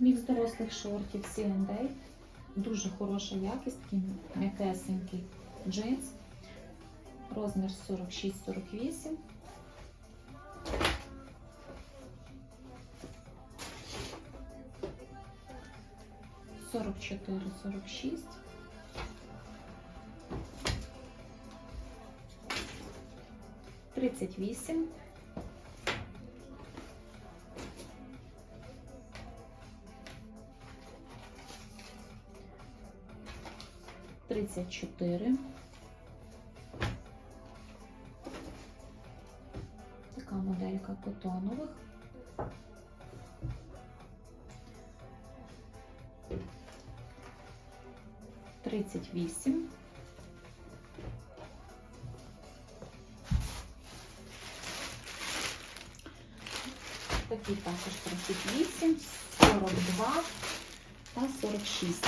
Мікс дорослих шортів C&A. Дуже хороша якість, такий м'якесенький джинс. Розмір 46-48. Сорок чотири, сорок шість. Тридцять вісім. Тридцять чотири. Така моделька котонових. Тридцять вісім. Такі також 38, 42 та 46.